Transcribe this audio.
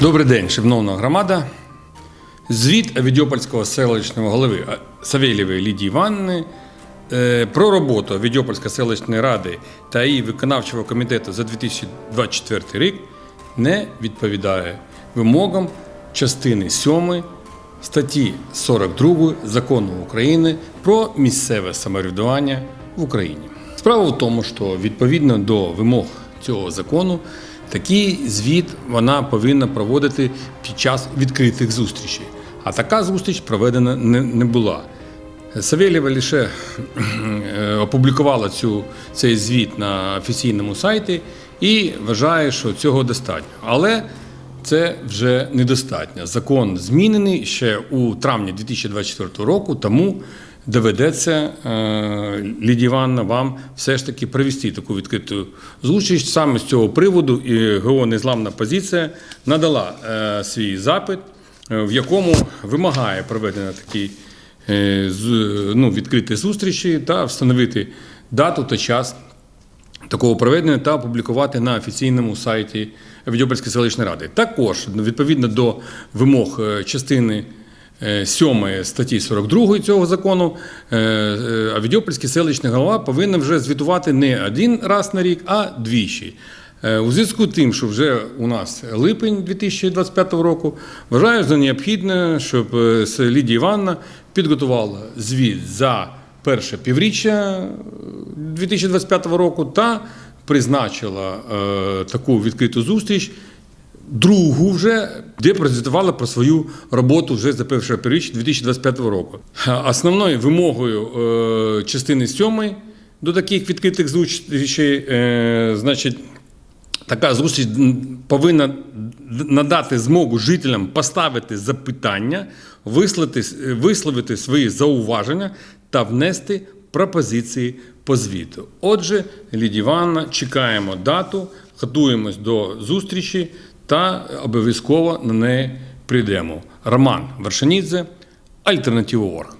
Добрий день, шановна громада. Звіт Авідьопольського селищного голови Савєлєвої Лідії Івановни е, про роботу Авідьопольської селищної ради та її виконавчого комітету за 2024 рік не відповідає вимогам частини 7 статті 42 Закону України про місцеве самоврядування в Україні. Справа в тому, що відповідно до вимог цього закону такий звіт вона повинна проводити під час відкритих зустрічей. А така зустріч проведена не, не була. Савєлєва лише е, опублікувала цю, цей звіт на офіційному сайті і вважає, що цього достатньо. Але це вже недостатньо. Закон змінений ще у травні 2024 року, тому доведеться е, Лідія Івановна вам все ж таки провести таку відкриту зустріч. Саме з цього приводу і ГО Незламна позиція надала е, свій запит, е, в якому вимагає проведення такий е, ну, відкритої зустрічі та встановити дату та час такого проведення та опублікувати на офіційному сайті Відьопольської селищної ради. Також відповідно до вимог е, частини 7 статті 42 цього закону, е, е, селищний голова повинен вже звітувати не один раз на рік, а двічі. Е, У зв'язку з тим, що вже у нас липень 2025 року, вважаю за необхідне, щоб е, Лідія Івановна підготувала звіт за перше півріччя 2025 року та призначила е, таку відкриту зустріч. Другу вже, де презентувала про свою роботу вже за перше півріччя 2025 року. Основною вимогою е, частини 7 до таких відкритих зустрічей, е, значить, така зустріч повинна надати змогу жителям поставити запитання, висловити, висловити свої зауваження та внести пропозиції по звіту. Отже, Лідія Івановна, чекаємо дату, готуємось до зустрічі та обов'язково на неї прийдемо. Роман Вершанідзе, Альтернатива.орг.